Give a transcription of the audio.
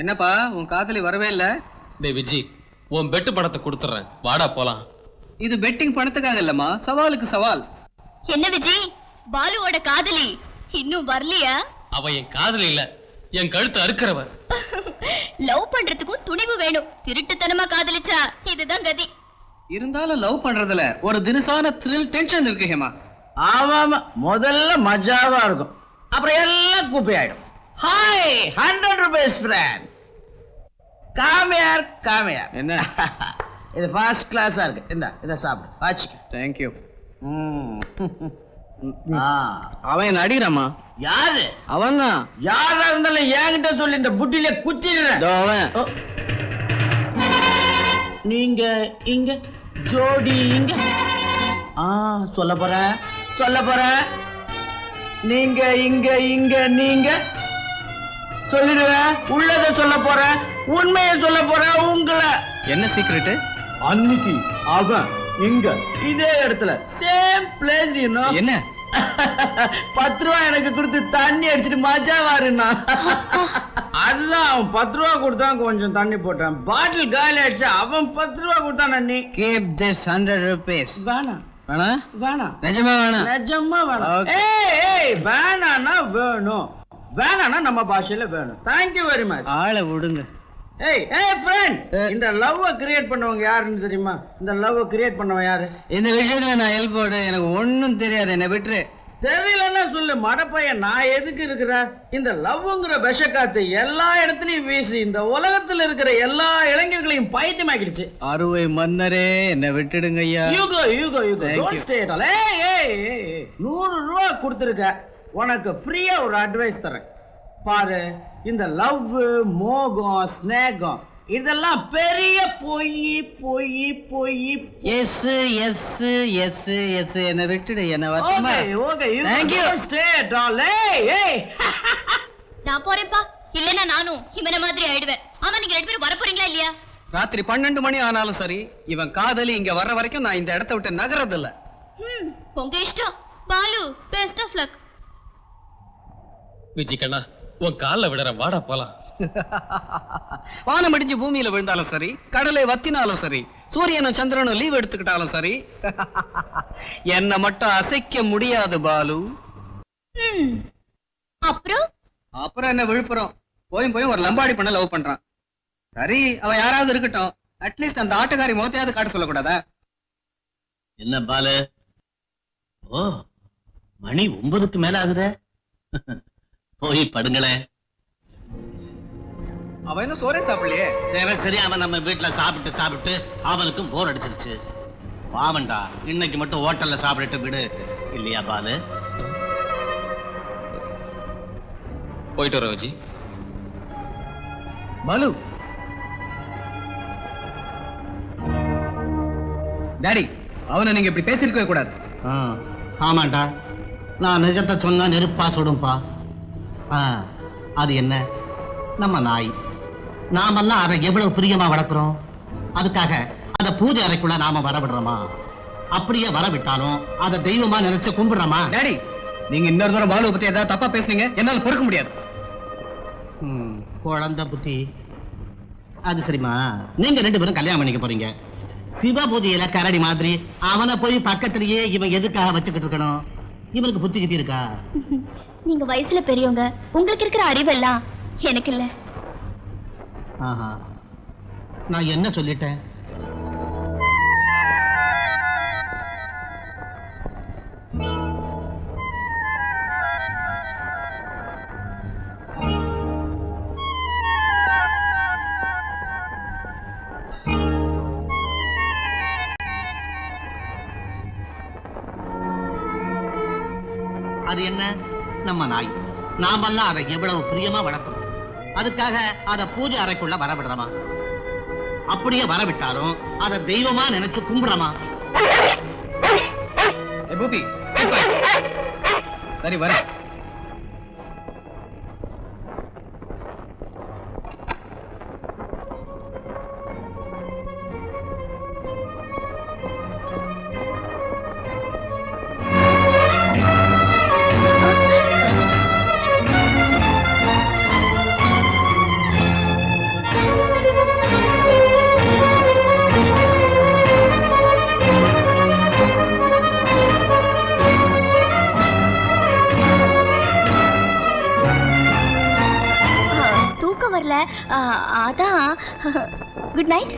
என்னப்பா உன் காதலி வரவே இல்ல? டேய் விஜி உன் பெட்டு படத்தை கொடுத்துட்றேன். வாடா போலாம். இது பெட்டிங் பணத்துக்காக இல்லம்மா சவாலுக்கு சவால். என்ன விஜய் பாலுவோட காதலி இன்னும் வரலையா? அவ என் காதலி இல்ல என் கழுத்து அறுக்கிறவ. லவ் பண்றதுக்கும் துணிவு வேணும். திருட்டுத்தனமா காதலிச்சா இதுதான் கதி. இருந்தாலும் லவ் பண்றதுல ஒரு தினசான த்ரில் டென்ஷன் இருக்கு ஹேமா. ஆமா ஆமா. முதல்ல மஜாவா இருக்கும். அப்புறம் எல்லாம் குப்பையாயிடும் ஹாய் ஹண்ட்ரட் ருபீஸ் ஃப்ரெண்ட் காமியார் காமியார் என்ன? இது ஃபர்ஸ்ட் கிளாஸா இருக்கு. இந்த இதை சாப்பிடு. வாச்சிக்க. தேங்க்யூ அவன் அடிக்கிறாமா யாரு அவன் தான் யாரா? இருந்தாலும் என்கிட்ட சொல்லி இந்த புட்டில குத்திடுறேன். அவன். நீங்க இங்க ஜோடி இங்க. ஆ சொல்ல போறேன் சொல்ல போறேன் நீங்க இங்க இங்க நீங்க. சொல்லிடுவேன். உள்ளத சொல்ல போறேன். உண்மையை சொல்ல போறேன். உங்களை. என்ன சீக்ரெட் அன்னைக்கு அவன் இங்க. இதே இடத்துல. சேம் பிளேஸ் இன்னும் என்ன? பத்து ரூபா எனக்கு கொடுத்து தண்ணி அடிச்சிட்டு மஜாவாருண்ணா அதுதான் அவன் பத்து ரூபா கொடுத்தான் கொஞ்சம் தண்ணி போட்டான். பாட்டில் காலி ஆயிடுச்சு அவன் பத்து ரூபா கொடுத்தான் அண்ணி. கீப் திஸ் ஹண்ட்ரட் ருபீஸ் வேணாம் வேணா? வேணாம் நிஜமா வேணாம் நிஜமா வேணாம். ஏய் ஏய் வேணானா வேணும். வேணானா நம்ம பாஷையில வேணும். தேங்க்யூ வெரி மச் ஆளை விடுங்க. ஏய் ஏய் ஃப்ரெண்ட். இந்த லவ்வை கிரியேட் பண்ணவங்க யாருன்னு தெரியுமா? இந்த லவ்வை கிரியேட் பண்ணவன் யாரு? இந்த விஷயத்துல நான் ஹெல்ப் எனக்கு ஒண்ணும் தெரியாது என்ன விட்டுரு. தெரியலன்னா சொல்லு மடப்பையன் நான் எதுக்கு இருக்கிற? இந்த லவ்ங்கிற விஷக்காத்து எல்லா இடத்துலயும் வீசி இந்த உலகத்துல இருக்கிற எல்லா இளைஞர்களையும் பைத்தியமாக்கிடுச்சு. அறுவை மன்னரே என்ன விட்டுடுங்க ஐயா. யூகோ யூகோ யூகோ நூறு ரூபா கொடுத்துருக்க. உனக்கு ஃப்ரீயா ஒரு அட்வைஸ் தரேன். பாரு இந்த லவ் மோகம் ஸ்நேகம் இதெல்லாம் பெரிய பொய் பொய் பொய். எஸ் எஸ் எஸ் எஸ் என்ன விட்டுடு என்ன வருத்தமா okay you. Don't stay at all ஏய் நான் போறேன்ப்பா. இல்லனா நானும் இவன மாதிரி ஆயிடுவேன். ஆமா நீங்க ரெண்டு பேரும் வர போறீங்களா இல்லையா? ராத்திரி பன்னெண்டு மணி ஆனாலும் சரி இவன் காதலி இங்க வர்ற வரைக்கும் நான் இந்த இடத்த விட்டு நகரது இல்ல ம் உங்க இஷ்டம். Balu best of luck Viji கண்ணா உன் கால்ல விடுறேன் வாடா போலாம். வானம் அடிஞ்சு பூமியில விழுந்தாலும் சரி கடலை வத்தினாலும் சரி சூரியனும் சந்திரனும் லீவ் எடுத்துக்கிட்டாலும் சரி என்ன மட்டும் அசைக்க முடியாது பாலு. அப்புறம்? அப்புறம் என்ன விழுப்புரம்? போயும் போய் ஒரு லம்பாடி பண்ண லவ் பண்றான். சரி அவ யாராவது இருக்கட்டும். அட்லீஸ்ட் அந்த ஆட்டுக்காரி முகத்தையாவது காட்ட சொல்லக்கூடாதா? என்ன பாலு? ஓ மணி ஒன்பதுக்கு மேல ஆகுதே? போய் படுங்களேன் அவ என்ன சோறே சாப்பிடலையே. சரி, சரி அவன் நம்ம வீட்டுல சாப்பிட்டு சாப்பிட்டு அவனுக்கும் போர் அடிச்சிருச்சு. பாவண்டா இன்னைக்கு மட்டும் ஹோட்டல்ல சாப்பிட்டுட்டு விடு. இல்லையா பாலு? போயிட்டு வர விஜி பாலு. டாடி அவனை நீங்க இப்படி பேசிருக்கவே கூடாது. ஆ, ஆமாண்டா. நான் நிஜத்தை சொன்னா நெருப்பா சுடும்பா. அது என்ன? நம்ம நாய். நாமெல்லாம் அதை எவ்வளவு பிரியமா வளர்க்குறோம்? அதுக்காக அந்த பூஜை அறைக்குள்ள நாம வரவிடுறோமா அப்படியே வரவிட்டாலும் அதை தெய்வமா நினைச்சு கும்பிடுறோமா? டாடி நீங்க இன்னொரு தடவை பாலுவை பத்தி ஏதாவது தப்பா பேசுனீங்க. என்னால பொறுக்க முடியாது. ம், குழந்தை புத்தி. அது சரிம்மா. நீங்க ரெண்டு பேரும் கல்யாணம் பண்ணிக்க போறீங்க. சிவ பூஜையில கரடி மாதிரி அவனை போய் பக்கத்திலேயே இவன் எதுக்காக வச்சுக்கிட்டு இருக்கணும்? இவனுக்கு புத்தி கிட்டி இருக்கா? நீங்க வயசுல பெரியவங்க உங்களுக்கு இருக்கிற அறிவெல்லாம் எனக்கு இல்ல. ஆஹா. நான் என்ன சொல்லிட்டேன்? அது என்ன? நம்ம நாய். நாமெல்லாம் அதை எவ்வளவு பிரியமா வளர்க்கிறோம். அதுக்காக அதை பூஜை அறைக்குள்ள வரவிடுறோமா? அப்படியே வரவிட்டாலும் அதை தெய்வமா நினைச்சு கும்பிடுறமா? பூபி சரி வரேன் வரல. அதான். Good night